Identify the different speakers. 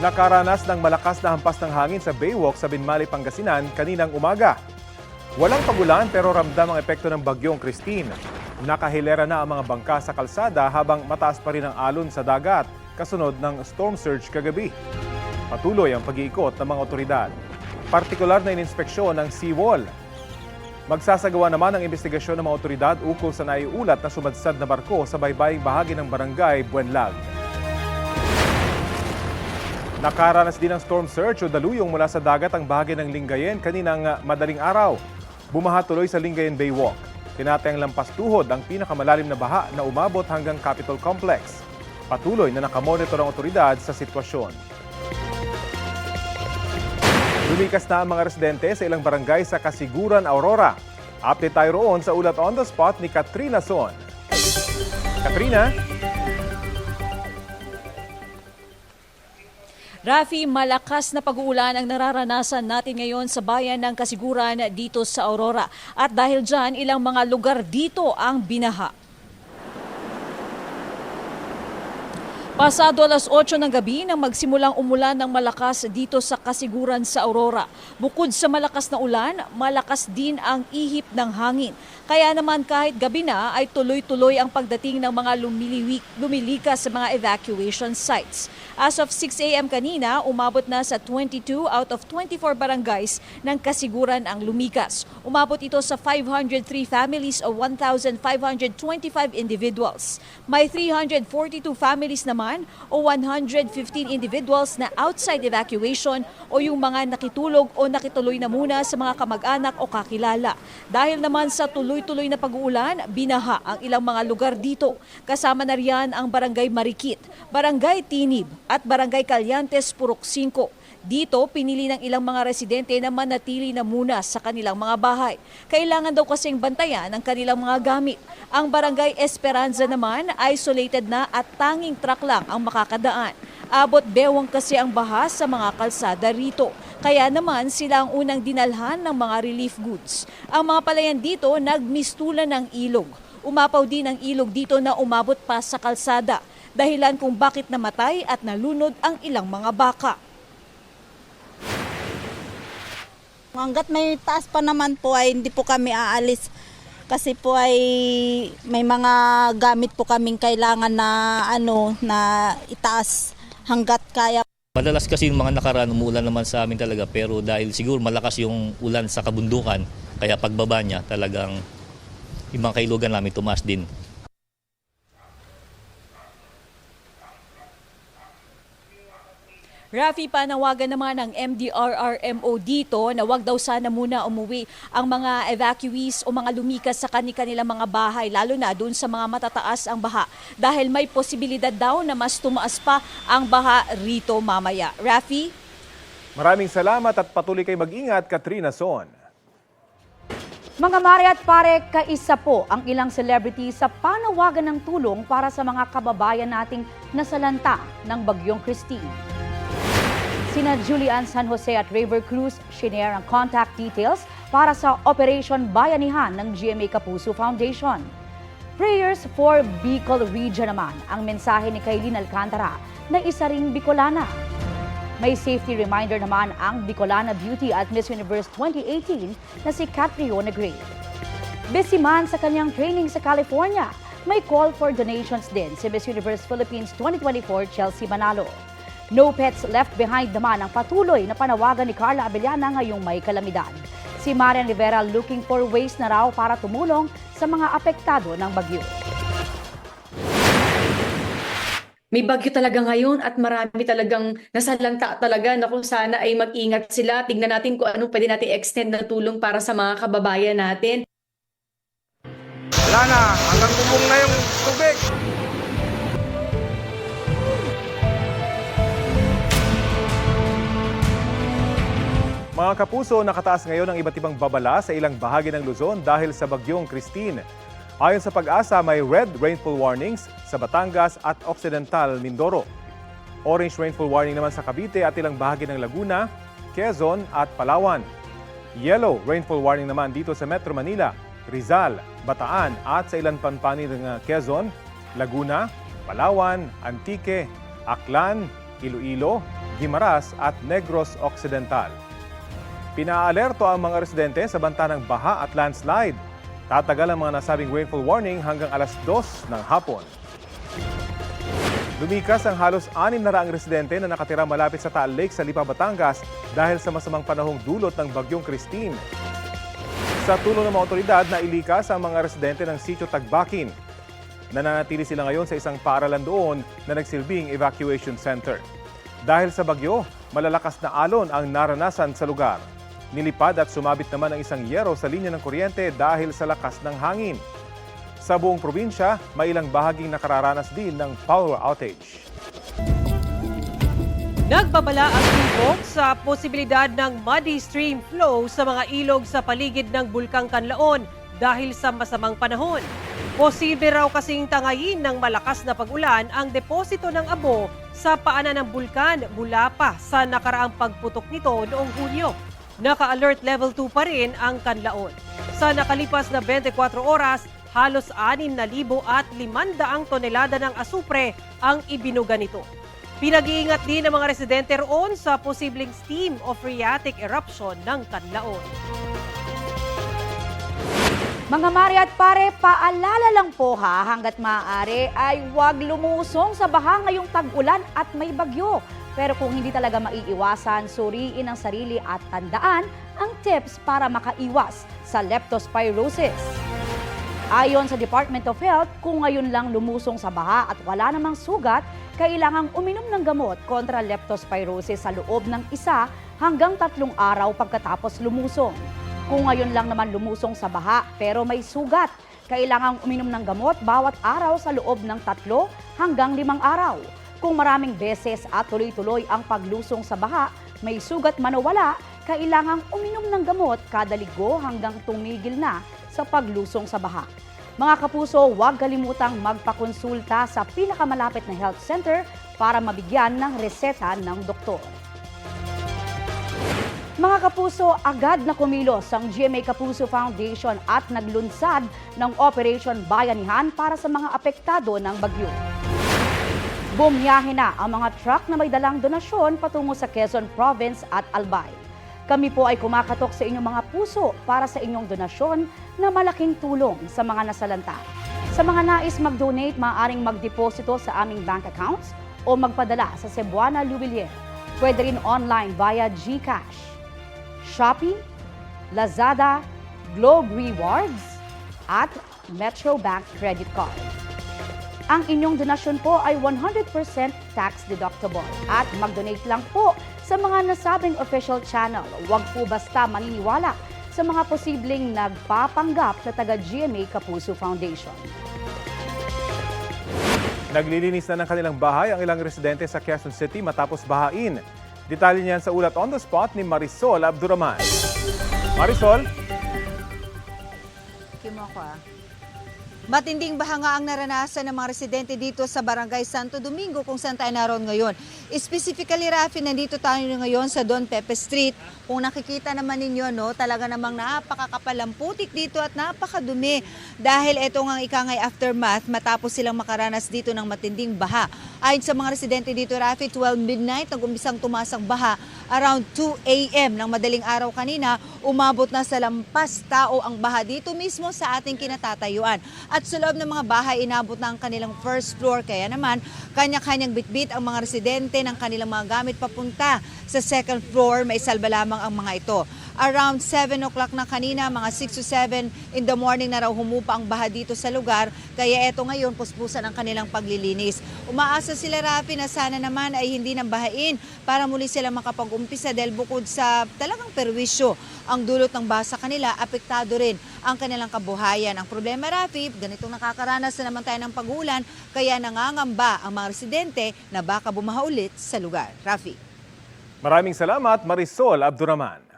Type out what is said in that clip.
Speaker 1: nakaranas ng malakas na hampas ng hangin sa Baywalk sa Binmali, Pangasinan kaninang umaga. Walang pagulan pero ramdam ang epekto ng bagyong Christine. Nakahilera na ang mga bangka sa kalsada habang mataas pa rin ang alon sa dagat kasunod ng storm surge kagabi. Patuloy ang pag-iikot ng mga otoridad. Partikular na ininspeksyon ng seawall. Magsasagawa naman ang investigasyon ng mga otoridad ukol sa naiulat na sumadsad na barko sa baybaying bahagi ng barangay Buenlag. Nakaranas din ng storm surge o daluyong mula sa dagat ang bahagi ng Lingayen kaninang ah, madaling araw. Bumaha tuloy sa Lingayen Baywalk. Tinatayang lampas tuhod ang pinakamalalim na baha na umabot hanggang Capitol Complex. Patuloy na nakamonitor ang otoridad sa sitwasyon. Lumikas na ang mga residente sa ilang barangay sa Kasiguran, Aurora. Update tayo roon sa ulat on the spot ni Katrina Son. Katrina?
Speaker 2: Rafi, malakas na pag-uulan ang nararanasan natin ngayon sa bayan ng Kasiguran dito sa Aurora. At dahil dyan, ilang mga lugar dito ang binaha. Pasado alas 8 ng gabi nang magsimulang umulan ng malakas dito sa Kasiguran sa Aurora. Bukod sa malakas na ulan, malakas din ang ihip ng hangin. Kaya naman kahit gabi na ay tuloy-tuloy ang pagdating ng mga lumiliwik, lumilika sa mga evacuation sites. As of 6 a.m. kanina, umabot na sa 22 out of 24 barangays ng Kasiguran ang lumikas. Umabot ito sa 503 families o 1,525 individuals. May 342 families naman o 115 individuals na outside evacuation o yung mga nakitulog o nakituloy na muna sa mga kamag-anak o kakilala. Dahil naman sa tuloy-tuloy na pag-uulan, binaha ang ilang mga lugar dito. Kasama na riyan ang Barangay Marikit, Barangay Tinib at Barangay Calyantes Purok 5. Dito, pinili ng ilang mga residente na manatili na muna sa kanilang mga bahay. Kailangan daw kasing bantayan ang kanilang mga gamit. Ang Barangay Esperanza naman, isolated na at tanging truck ang makakadaan. Abot bewang kasi ang baha sa mga kalsada rito. Kaya naman sila ang unang dinalhan ng mga relief goods. Ang mga palayan dito nagmistulan ng ilog. Umapaw din ang ilog dito na umabot pa sa kalsada. Dahilan kung bakit namatay at nalunod ang ilang mga baka.
Speaker 3: Hanggat may taas pa naman po ay hindi po kami aalis kasi po ay may mga gamit po kaming kailangan na ano na itaas hanggat kaya
Speaker 4: Madalas kasi yung mga nakaraan umuulan naman sa amin talaga pero dahil siguro malakas yung ulan sa kabundukan kaya pagbaba niya talagang yung mga kailugan namin tumaas din.
Speaker 2: Rafi, panawagan naman ng MDRRMO dito na wag daw sana muna umuwi ang mga evacuees o mga lumikas sa kanilang mga bahay, lalo na doon sa mga matataas ang baha. Dahil may posibilidad daw na mas tumaas pa ang baha rito mamaya. Rafi?
Speaker 1: Maraming salamat at patuloy kay mag-ingat, Katrina Son.
Speaker 5: Mga mare at pare, kaisa po ang ilang celebrity sa panawagan ng tulong para sa mga kababayan nating nasalanta ng Bagyong Christine. Sina Julian San Jose at Raver Cruz shinare ang contact details para sa Operation Bayanihan ng GMA Kapuso Foundation. Prayers for Bicol Region naman ang mensahe ni Kailin Alcantara na isa ring Bicolana. May safety reminder naman ang Bicolana Beauty at Miss Universe 2018 na si Catriona Gray. Busy man sa kanyang training sa California, may call for donations din si Miss Universe Philippines 2024 Chelsea Manalo. No pets left behind naman ang patuloy na panawagan ni Carla Abellana ngayong may kalamidad. Si Marian Rivera looking for ways na raw para tumulong sa mga apektado ng bagyo.
Speaker 6: May bagyo talaga ngayon at marami talagang nasalanta talaga na kung sana ay mag-ingat sila. Tingnan natin kung ano pwede natin extend na tulong para sa mga kababayan natin.
Speaker 7: Wala na, hanggang bubong na yung tubig.
Speaker 1: Mga kapuso, nakataas ngayon ang iba't ibang babala sa ilang bahagi ng Luzon dahil sa bagyong Christine. Ayon sa pag-asa, may red rainfall warnings sa Batangas at Occidental Mindoro. Orange rainfall warning naman sa Cavite at ilang bahagi ng Laguna, Quezon at Palawan. Yellow rainfall warning naman dito sa Metro Manila, Rizal, Bataan at sa ilan panpani ng uh, Quezon, Laguna, Palawan, Antique, Aklan, Iloilo, Guimaras at Negros Occidental. Pinaalerto ang mga residente sa banta ng baha at landslide. Tatagal ang mga nasabing rainfall warning hanggang alas 2 ng hapon. Lumikas ang halos 6 na raang residente na nakatira malapit sa Taal Lake sa Lipa, Batangas dahil sa masamang panahong dulot ng bagyong Christine. Sa tulong ng mga otoridad na ilikas ang mga residente ng sitio Tagbakin. Nananatili sila ngayon sa isang paaralan doon na nagsilbing evacuation center. Dahil sa bagyo, malalakas na alon ang naranasan sa lugar. Nilipad at sumabit naman ang isang yero sa linya ng kuryente dahil sa lakas ng hangin. Sa buong probinsya, may ilang bahaging nakararanas din ng power outage.
Speaker 8: Nagbabala ang tubok sa posibilidad ng muddy stream flow sa mga ilog sa paligid ng Bulkang Kanlaon dahil sa masamang panahon. Posible raw kasing tangayin ng malakas na pag-ulan ang deposito ng abo sa paanan ng bulkan mula pa sa nakaraang pagputok nito noong Hunyo. Naka-alert level 2 pa rin ang Kanlaon. Sa nakalipas na 24 oras, halos 6,500 tonelada ng asupre ang ibinuga nito. Pinag-iingat din ng mga residente roon sa posibleng steam o phreatic eruption ng Kanlaon.
Speaker 5: Mga Mari at Pare, paalala lang po ha, hanggat maaari ay huwag lumusong sa baha ngayong tag-ulan at may bagyo. Pero kung hindi talaga maiiwasan, suriin ang sarili at tandaan ang tips para makaiwas sa leptospirosis. Ayon sa Department of Health, kung ngayon lang lumusong sa baha at wala namang sugat, kailangang uminom ng gamot kontra leptospirosis sa loob ng isa hanggang tatlong araw pagkatapos lumusong. Kung ngayon lang naman lumusong sa baha pero may sugat, kailangang uminom ng gamot bawat araw sa loob ng tatlo hanggang limang araw. Kung maraming beses at tuloy-tuloy ang paglusong sa baha, may sugat man o wala, kailangang uminom ng gamot kada linggo hanggang tumigil na sa paglusong sa baha. Mga kapuso, huwag kalimutang magpakonsulta sa pinakamalapit na health center para mabigyan ng reseta ng doktor. Mga kapuso, agad na kumilos ang GMA Kapuso Foundation at naglunsad ng Operation Bayanihan para sa mga apektado ng bagyo. Bumiyahe na ang mga truck na may dalang donasyon patungo sa Quezon Province at Albay. Kami po ay kumakatok sa inyong mga puso para sa inyong donasyon na malaking tulong sa mga nasalanta. Sa mga nais mag-donate, maaaring magdeposito sa aming bank accounts o magpadala sa Cebuana Lubilier. Pwede rin online via GCash. Shopee, Lazada, Globe Rewards, at Metro Bank Credit Card. Ang inyong donasyon po ay 100% tax deductible at mag-donate lang po sa mga nasabing official channel. Huwag po basta maniniwala sa mga posibleng nagpapanggap na taga-GMA Kapuso Foundation.
Speaker 1: Naglilinis na ng kanilang bahay ang ilang residente sa Quezon City matapos bahain. Detalye niyan sa ulat on the spot ni Marisol Abduraman. Marisol,
Speaker 9: Kimo ako ah. Matinding baha nga ang naranasan ng mga residente dito sa Barangay Santo Domingo kung saan tayo naroon ngayon. Specifically, Rafi, nandito tayo ngayon sa Don Pepe Street. Kung nakikita naman ninyo, no, talaga namang napakakapal ang putik dito at napakadumi. Dahil ito nga ikangay aftermath matapos silang makaranas dito ng matinding baha. Ayon sa mga residente dito, Rafi, 12 midnight, nag-umbisang tumas ang baha. Around 2 a.m. ng madaling araw kanina, umabot na sa lampas tao ang baha dito mismo sa ating kinatatayuan. At sa loob ng mga bahay, inabot na ang kanilang first floor. Kaya naman, kanya-kanyang bitbit ang mga residente ng kanilang mga gamit papunta sa second floor. May salba lamang ang mga ito. Around 7 o'clock na kanina, mga 6 to 7 in the morning na raw humupa ang baha dito sa lugar. Kaya eto ngayon, puspusan ang kanilang paglilinis. Umaasa sila Rafi na sana naman ay hindi nang bahain para muli sila makapag-umpisa dahil bukod sa talagang perwisyo ang dulot ng basa kanila, apektado rin ang kanilang kabuhayan. Ang problema Rafi, ganitong nakakaranas na naman tayo ng pagulan, kaya nangangamba ang mga residente na baka bumaha ulit sa lugar. Rafi.
Speaker 1: maraming salamat Marisol Abduraman.